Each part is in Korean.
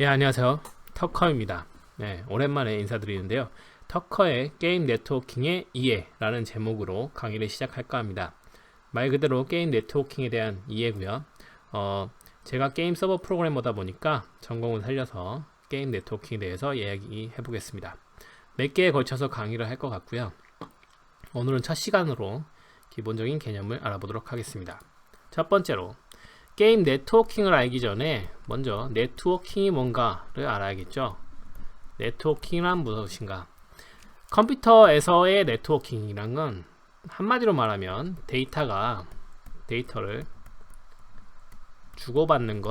예, 안녕하세요. 터커입니다. 네, 오랜만에 인사드리는데요. 터커의 게임 네트워킹의 이해라는 제목으로 강의를 시작할까 합니다. 말 그대로 게임 네트워킹에 대한 이해고요. 어, 제가 게임 서버 프로그래머다 보니까 전공을 살려서 게임 네트워킹에 대해서 이야기해 보겠습니다. 몇 개에 걸쳐서 강의를 할 것 같고요. 오늘은 첫 시간으로 기본적인 개념을 알아보도록 하겠습니다. 첫 번째로 게임 네트워킹을 알기 전에 먼저 네트워킹이 뭔가를 알아야겠죠. 네트워킹이란 무엇인가? 컴퓨터에서의 네트워킹이란 건 한마디로 말하면 데이터가 데이터를 주고받는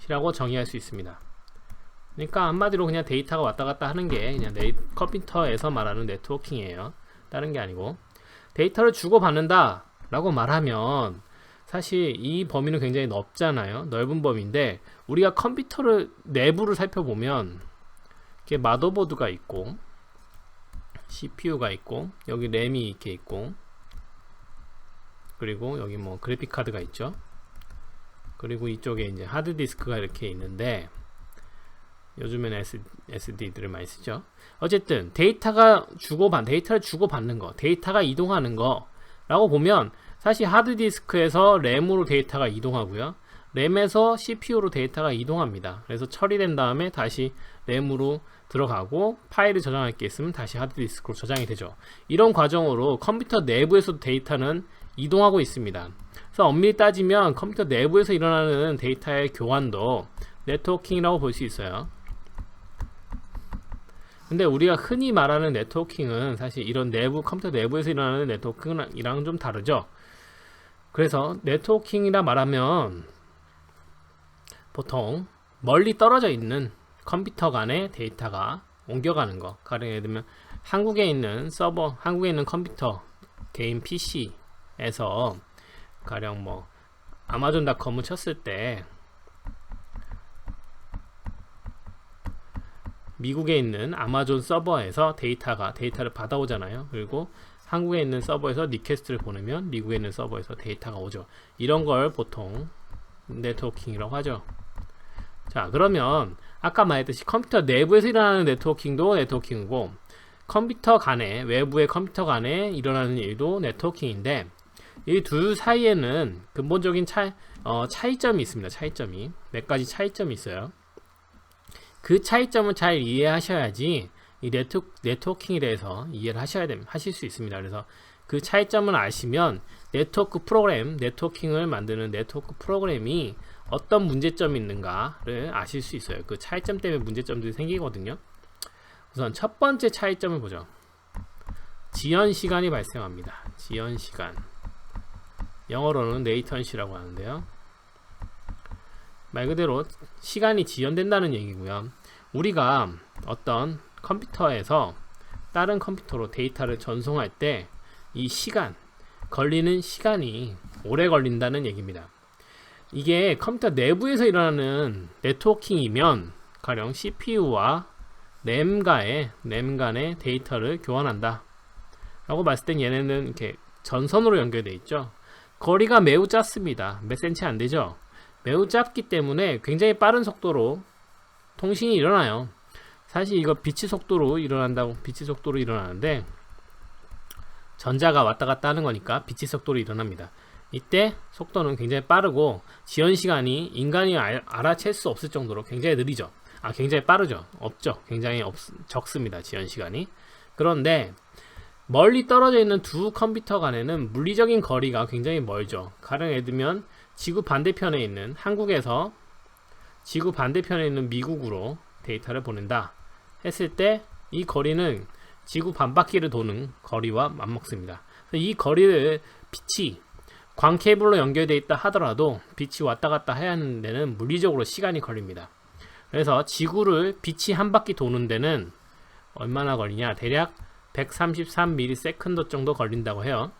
것이라고 정의할 수 있습니다. 그러니까 한마디로 그냥 데이터가 왔다 갔다 하는 게 그냥 네, 컴퓨터에서 말하는 네트워킹이에요. 다른 게 아니고 데이터를 주고받는다 라고 말하면 사실 이 범위는 굉장히 넓잖아요. 넓은 범위인데 우리가 컴퓨터를 내부를 살펴보면 이렇게 마더보드가 있고 CPU가 있고 여기 램이 이렇게 있고 그리고 여기 뭐 그래픽 카드가 있죠. 그리고 이쪽에 이제 하드 디스크가 이렇게 있는데 요즘에는 SD들을 많이 쓰죠. 어쨌든 데이터가 주고받 데이터를 주고받는 거, 데이터가 이동하는 거라고 보면 사실 하드디스크에서 램으로 데이터가 이동하고요. 램에서 CPU로 데이터가 이동합니다. 그래서 처리된 다음에 다시 램으로 들어가고 파일을 저장할 게 있으면 다시 하드디스크로 저장이 되죠. 이런 과정으로 컴퓨터 내부에서도 데이터는 이동하고 있습니다. 그래서 엄밀히 따지면 컴퓨터 내부에서 일어나는 데이터의 교환도 네트워킹이라고 볼 수 있어요. 근데 우리가 흔히 말하는 네트워킹은 사실 이런 내부 컴퓨터 내부에서 일어나는 네트워킹이랑 좀 다르죠. 그래서 네트워킹이라 말하면 보통 멀리 떨어져 있는 컴퓨터 간의 데이터가 옮겨가는 거. 가령 예를 들면 한국에 있는 서버, 한국에 있는 컴퓨터 개인 PC에서 가령 뭐 아마존닷컴을 쳤을 때 미국에 있는 아마존 서버에서 데이터가 데이터를 받아오잖아요. 그리고 한국에 있는 서버에서 리퀘스트를 보내면 미국에 있는 서버에서 데이터가 오죠. 이런 걸 보통 네트워킹이라고 하죠. 자, 그러면 아까 말했듯이 컴퓨터 내부에서 일어나는 네트워킹도 네트워킹이고 컴퓨터 간에 외부의 컴퓨터 간에 일어나는 일도 네트워킹인데 이 둘 사이에는 근본적인 차, 어, 차이점이 있습니다. 차이점이 몇 가지 차이점이 있어요. 그 차이점을 잘 이해하셔야지 이 네트, 네트워킹에 대해서 이해를 하셔야 됩니다. 하실 수 있습니다. 그래서 그 차이점을 아시면 네트워크 프로그램, 네트워킹을 만드는 네트워크 프로그램이 어떤 문제점이 있는가를 아실 수 있어요. 그 차이점 때문에 문제점들이 생기거든요. 우선 첫 번째 차이점을 보죠. 지연 시간이 발생합니다. 지연 시간. 영어로는 레이턴시라고 하는데요. 말 그대로 시간이 지연된다는 얘기고요. 우리가 어떤 컴퓨터에서 다른 컴퓨터로 데이터를 전송할 때 이 시간, 걸리는 시간이 오래 걸린다는 얘기입니다. 이게 컴퓨터 내부에서 일어나는 네트워킹이면 가령 CPU와 램과의 램 간의 데이터를 교환한다. 라고 봤을 땐 얘네는 이렇게 전선으로 연결되어 있죠. 거리가 매우 짧습니다. 몇 센치 안 되죠. 매우 짧기 때문에 굉장히 빠른 속도로 통신이 일어나요. 사실 이거 빛의 속도로 일어난다고 빛의 속도로 일어나는데 전자가 왔다 갔다 하는 거니까 빛의 속도로 일어납니다. 이때 속도는 굉장히 빠르고 지연 시간이 인간이 알, 아채 수 없을 정도로 굉장히 느리죠. 아 굉장히 빠르죠. 없죠. 굉장히 없, 적습니다. 지연 시간이. 그런데 멀리 떨어져 있는 두 컴퓨터 간에는 물리적인 거리가 굉장히 멀죠. 가령 예를 들면 지구 반대편에 있는 한국에서 지구 반대편에 있는 미국으로 데이터를 보낸다 했을 때 이 거리는 지구 반바퀴를 도는 거리와 맞먹습니다. 이 거리를 빛이 광 케이블로 연결되어 있다 하더라도 빛이 왔다 갔다 해야 하는 데는 물리적으로 시간이 걸립니다. 그래서 지구를 빛이 한 바퀴 도는 데는 얼마나 걸리냐? 대략 133ms 정도 걸린다고 해요.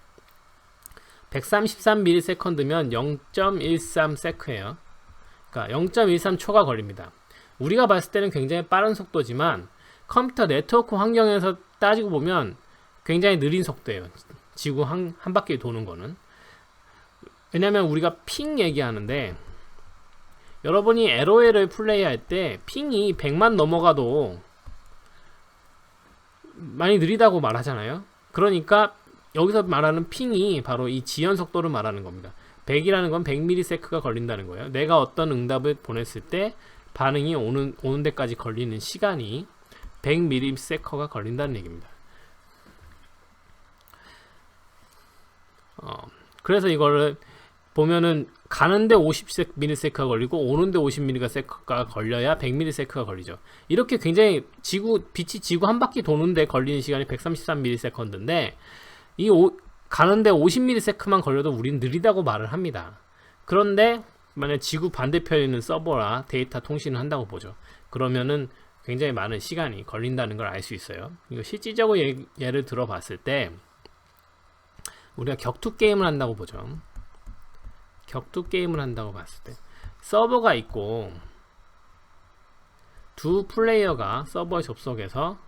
133ms면 0.13s예요. 그러니까 0.13초가 걸립니다. 우리가 봤을 때는 굉장히 빠른 속도지만 컴퓨터 네트워크 환경에서 따지고 보면 굉장히 느린 속도예요. 지구 한, 한 바퀴 도는 거는. 왜냐면 우리가 핑 얘기하는데 여러분이 LOL을 플레이할 때 핑이 100만 넘어가도 많이 느리다고 말하잖아요. 그러니까 여기서 말하는 핑이 바로 이 지연 속도를 말하는 겁니다. 100이라는 건 100ms가 걸린다는 거예요. 내가 어떤 응답을 보냈을 때 반응이 오는 오는 데까지 걸리는 시간이 100ms가 걸린다는 얘기입니다. 어, 그래서 이거를 보면은 가는데 50ms가 걸리고 오는데 50ms가 걸려야 100ms가 걸리죠. 이렇게 굉장히 지구 빛이 지구 한 바퀴 도는데 걸리는 시간이 133ms인데 이 오, 가는데 50ms만 걸려도 우리는 느리다고 말을 합니다. 그런데 만약 지구 반대편에 있는 서버나 데이터 통신을 한다고 보죠. 그러면은 굉장히 많은 시간이 걸린다는 걸 알 수 있어요. 이거 실질적으로 예, 예를 들어봤을 때 우리가 격투 게임을 한다고 보죠. 격투 게임을 한다고 봤을 때 서버가 있고 두 플레이어가 서버에 접속해서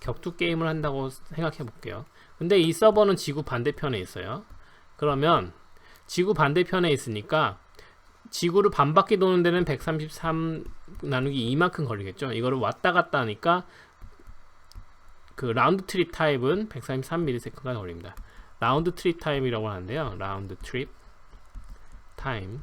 격투 게임을 한다고 생각해 볼게요. 근데 이 서버는 지구 반대편에 있어요. 그러면 지구 반대편에 있으니까 지구를 반바퀴 도는 데는 133 나누기 2만큼 걸리겠죠. 이거를 왔다 갔다 하니까 그 라운드 트립 타입은 133ms가 걸립니다. 라운드 트립 타임이라고 하는데요. 라운드 트립 타임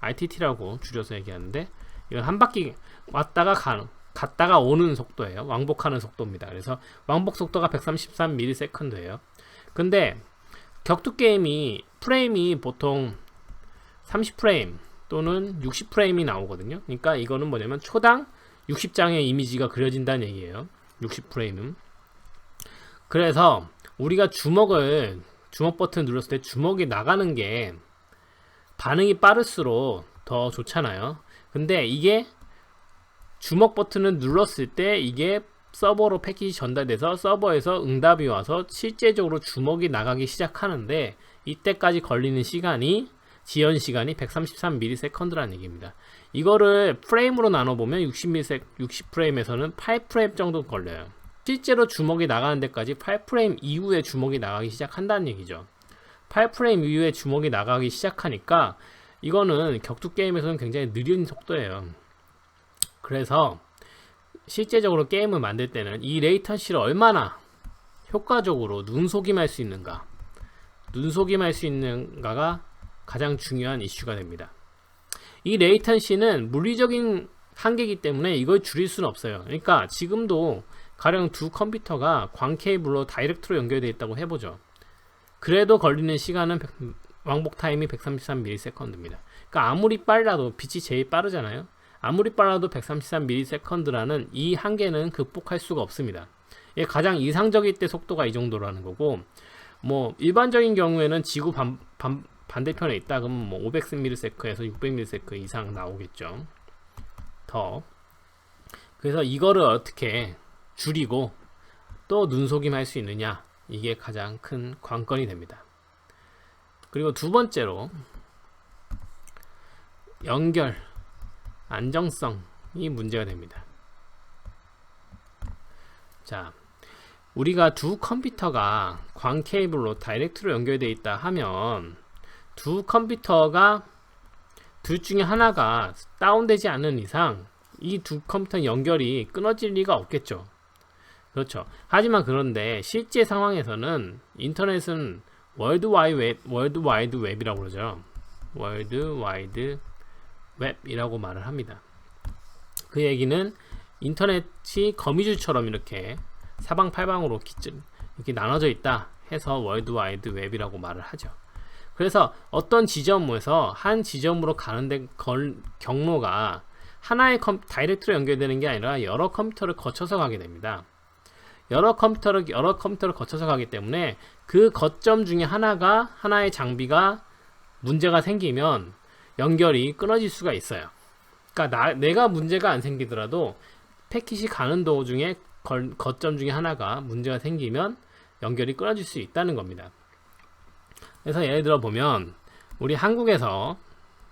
RTT라고 줄여서 얘기하는데 이건 한 바퀴 왔다가 가는 갔다가 오는 속도예요. 왕복하는 속도입니다. 그래서 왕복 속도가 133ms예요. 근데 격투 게임이 프레임이 보통 30프레임 또는 60프레임이 나오거든요. 그러니까 이거는 뭐냐면 초당 60장의 이미지가 그려진다는 얘기예요. 60프레임은. 그래서 우리가 주먹을 주먹 버튼 눌렀을 때 주먹이 나가는 게 반응이 빠를수록 더 좋잖아요. 근데 이게 주먹 버튼을 눌렀을 때 이게 서버로 패키지 전달돼서 서버에서 응답이 와서 실제적으로 주먹이 나가기 시작하는데 이때까지 걸리는 시간이 지연 시간이 133ms라는 얘기입니다. 이거를 프레임으로 나눠보면 60ms, 60프레임에서는 8프레임 정도 걸려요. 실제로 주먹이 나가는 데까지 8프레임 이후에 주먹이 나가기 시작한다는 얘기죠. 8프레임 이후에 주먹이 나가기 시작하니까 이거는 격투 게임에서는 굉장히 느린 속도예요. 그래서 실제적으로 게임을 만들 때는 이 레이턴시를 얼마나 효과적으로 눈속임할 수 있는가 눈속임할 수 있는가가 가장 중요한 이슈가 됩니다. 이 레이턴시는 물리적인 한계이기 때문에 이걸 줄일 수는 없어요. 그러니까 지금도 가령 두 컴퓨터가 광 케이블로 다이렉트로 연결되어 있다고 해보죠. 그래도 걸리는 시간은 왕복 타임이 133ms입니다. 그러니까 아무리 빨라도 빛이 제일 빠르잖아요. 아무리 빨라도 133ms라는 이 한계는 극복할 수가 없습니다. 예, 가장 이상적일 때 속도가 이 정도라는 거고, 뭐 일반적인 경우에는 지구 반, 반, 반대편에 있다 그러면 뭐 500ms에서 600ms 이상 나오겠죠. 더. 그래서 이거를 어떻게 줄이고 또 눈속임 할 수 있느냐 이게 가장 큰 관건이 됩니다. 그리고 두 번째로 연결 안정성이 문제가 됩니다. 자, 우리가 두 컴퓨터가 광 케이블로 다이렉트로 연결되어 있다 하면 두 컴퓨터가 둘 중에 하나가 다운되지 않는 이상 이 두 컴퓨터 연결이 끊어질 리가 없겠죠. 그렇죠. 하지만 그런데 실제 상황에서는 인터넷은 월드 와이드 웹, 월드 와이드 웹이라고 그러죠. 월드 와이드 웹이라고 말을 합니다. 그 얘기는 인터넷이 거미줄처럼 이렇게 사방팔방으로 이렇게 나눠져 있다 해서 월드 와이드 웹이라고 말을 하죠. 그래서 어떤 지점에서 한 지점으로 가는 데 걸, 경로가 하나의 컴, 다이렉트로 연결되는 게 아니라 여러 컴퓨터를 거쳐서 가게 됩니다. 여러 컴퓨터를 여러 컴퓨터를 거쳐서 가기 때문에 그 거점 중에 하나가 하나의 장비가 문제가 생기면 연결이 끊어질 수가 있어요. 그러니까 나, 내가 문제가 안 생기더라도 패킷이 가는 도중에 걸, 거점 중에 하나가 문제가 생기면 연결이 끊어질 수 있다는 겁니다. 그래서 예를 들어 보면 우리 한국에서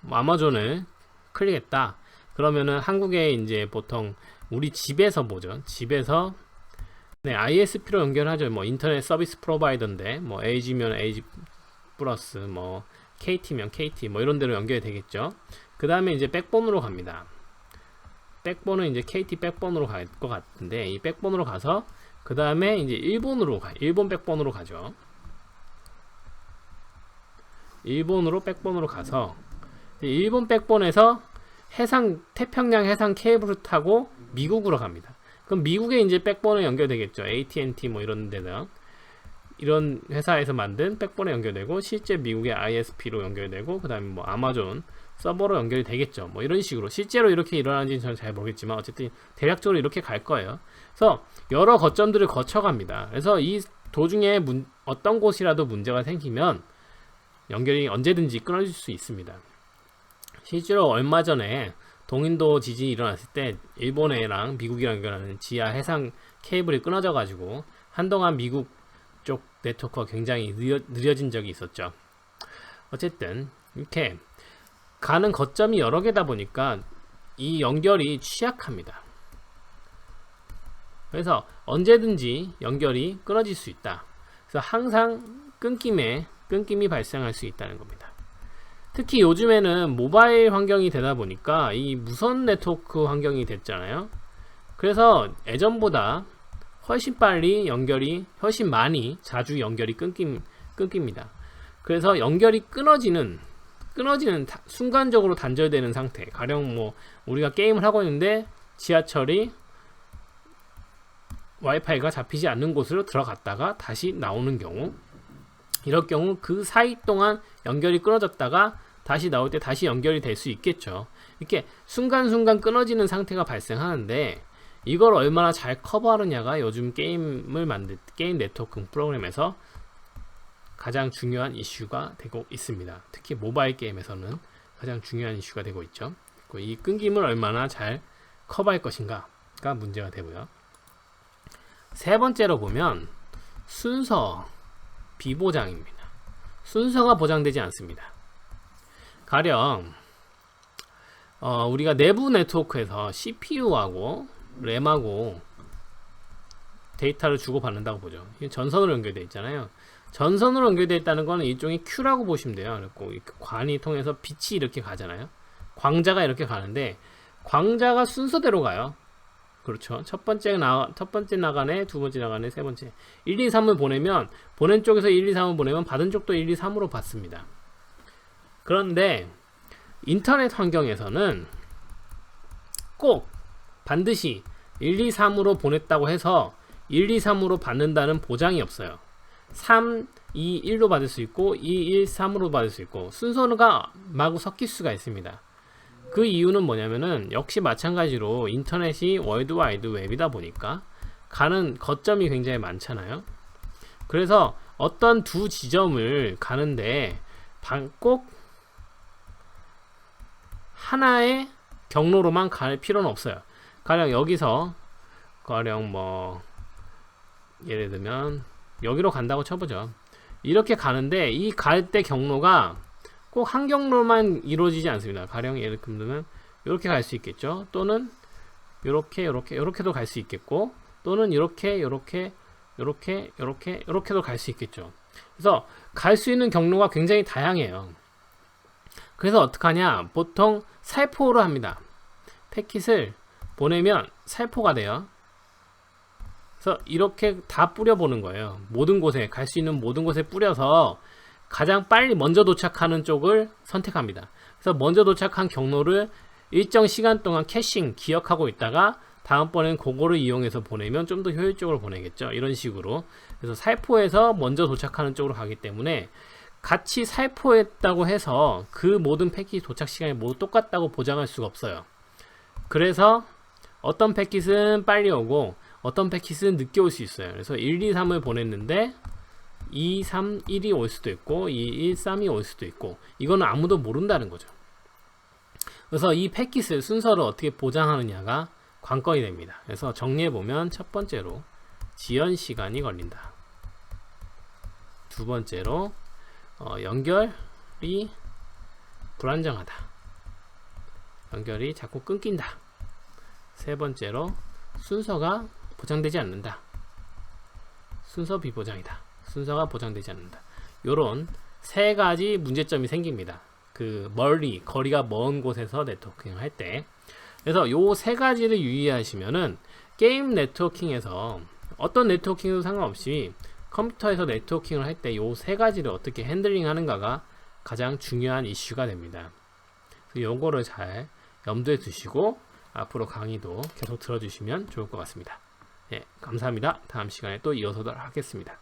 뭐 아마존을 클릭했다. 그러면은 한국에 이제 보통 우리 집에서 보죠. 집에서 네, ISP로 연결하죠. 뭐 인터넷 서비스 프로바이더인데 뭐 LG면 LG 플러스 뭐 KT면 KT 뭐 이런 데로 연결이 되겠죠. 그 다음에 이제 백본으로 갑니다. 백본은 이제 KT 백본으로 갈 것 같은데 이 백본으로 가서 그 다음에 이제 일본으로 가 일본 백본으로 가죠. 일본으로 백본으로 가서 일본 백본에서 해상 태평양 해상 케이블을 타고 미국으로 갑니다. 그럼 미국에 이제 백본에 연결되겠죠. AT&T 뭐 이런 데다 이런 회사에서 만든 백본에 연결되고 실제 미국의 ISP로 연결되고 그다음에 뭐 아마존 서버로 연결이 되겠죠. 뭐 이런 식으로 실제로 이렇게 일어나는지는 저는 잘 모르겠지만 어쨌든 대략적으로 이렇게 갈 거예요. 그래서 여러 거점들을 거쳐갑니다. 그래서 이 도중에 문, 어떤 곳이라도 문제가 생기면 연결이 언제든지 끊어질 수 있습니다. 실제로 얼마 전에 동인도 지진이 일어났을 때 일본이랑 미국이랑 연결하는 지하 해상 케이블이 끊어져 가지고 한동안 미국 쪽 네트워크가 굉장히 느려, 느려진 적이 있었죠. 어쨌든 이렇게 가는 거점이 여러 개다 보니까 이 연결이 취약합니다. 그래서 언제든지 연결이 끊어질 수 있다. 그래서 항상 끊김에 끊김이 발생할 수 있다는 겁니다. 특히 요즘에는 모바일 환경이 되다 보니까 이 무선 네트워크 환경이 됐잖아요. 그래서 예전보다 훨씬 빨리 연결이 훨씬 많이 자주 연결이 끊김 끊깁니다. 그래서 연결이 끊어지는 끊어지는 다- 순간적으로 단절되는 상태. 가령 뭐 우리가 게임을 하고 있는데 지하철이 와이파이가 잡히지 않는 곳으로 들어갔다가 다시 나오는 경우 이럴 경우 그 사이 동안 연결이 끊어졌다가 다시 나올 때 다시 연결이 될 수 있겠죠. 이렇게 순간순간 끊어지는 상태가 발생하는데 이걸 얼마나 잘 커버하느냐가 요즘 게임을 만들 게임 네트워크 프로그램에서 가장 중요한 이슈가 되고 있습니다. 특히 모바일 게임에서는 가장 중요한 이슈가 되고 있죠. 이 끊김을 얼마나 잘 커버할 것인가가 문제가 되고요. 세 번째로 보면 순서 비보장입니다. 순서가 보장되지 않습니다. 가령 어, 우리가 내부 네트워크에서 CPU하고 램하고 데이터를 주고받는다고 보죠. 전선으로 연결되어 있잖아요. 전선으로 연결되어 있다는 거는 일종의 큐라고 보시면 돼요. 그리고 이 관이 통해서 빛이 이렇게 가잖아요. 광자가 이렇게 가는데 광자가 순서대로 가요. 그렇죠. 첫 번째 나, 첫 번째 나가네, 두 번째 나가네, 세 번째. 1, 2, 3을 보내면, 보낸 쪽에서 1, 2, 3을 보내면 받은 쪽도 1, 2, 3으로 받습니다. 그런데, 인터넷 환경에서는 꼭 반드시 1, 2, 3으로 보냈다고 해서 1, 2, 3으로 받는다는 보장이 없어요. 3, 2, 1로 받을 수 있고 2, 1, 3으로 받을 수 있고 순서가 마구 섞일 수가 있습니다. 그 이유는 뭐냐면은 역시 마찬가지로 인터넷이 월드와이드 웹이다 보니까 가는 거점이 굉장히 많잖아요. 그래서 어떤 두 지점을 가는데 방- 꼭 하나의 경로로만 갈 필요는 없어요. 가령 여기서 가령 뭐 예를 들면 여기로 간다고 쳐보죠. 이렇게 가는데 이 갈 때 경로가 꼭 한 경로만 이루어지지 않습니다. 가령 예를 들면 이렇게 갈 수 있겠죠. 또는 이렇게 이렇게 이렇게도 갈 수 있겠고 또는 이렇게 이렇게 이렇게 이렇게 이렇게도 갈 수 있겠죠. 그래서 갈 수 있는 경로가 굉장히 다양해요. 그래서 어떡하냐? 보통 살포로 합니다. 패킷을 보내면 살포가 돼요. 그래서 이렇게 다 뿌려 보는 거예요. 모든 곳에 갈 수 있는 모든 곳에 뿌려서 가장 빨리 먼저 도착하는 쪽을 선택합니다. 그래서 먼저 도착한 경로를 일정 시간 동안 캐싱 기억하고 있다가 다음번엔 그거를 이용해서 보내면 좀 더 효율적으로 보내겠죠. 이런 식으로. 그래서 살포해서 먼저 도착하는 쪽으로 가기 때문에 같이 살포했다고 해서 그 모든 패킷 도착 시간이 모두 똑같다고 보장할 수가 없어요. 그래서 어떤 패킷은 빨리 오고 어떤 패킷은 늦게 올 수 있어요. 그래서 1, 2, 3을 보냈는데 2, 3, 1이 올 수도 있고 2, 1, 3이 올 수도 있고 이거는 아무도 모른다는 거죠. 그래서 이 패킷을 순서를 어떻게 보장하느냐가 관건이 됩니다. 그래서 정리해 보면 첫 번째로 지연 시간이 걸린다. 두 번째로 어, 연결이 불안정하다. 연결이 자꾸 끊긴다. 세 번째로 순서가 보장되지 않는다. 순서 비보장이다. 순서가 보장되지 않는다. 요런 세 가지 문제점이 생깁니다. 그 멀리 거리가 먼 곳에서 네트워킹을 할 때 그래서 요 세 가지를 유의하시면은 게임 네트워킹에서 어떤 네트워킹도 상관없이 컴퓨터에서 네트워킹을 할 때 요 세 가지를 어떻게 핸들링 하는가가 가장 중요한 이슈가 됩니다. 요거를 잘 염두에 두시고 앞으로 강의도 계속 들어주시면 좋을 것 같습니다. 예, 감사합니다. 다음 시간에 또 이어서 하겠습니다.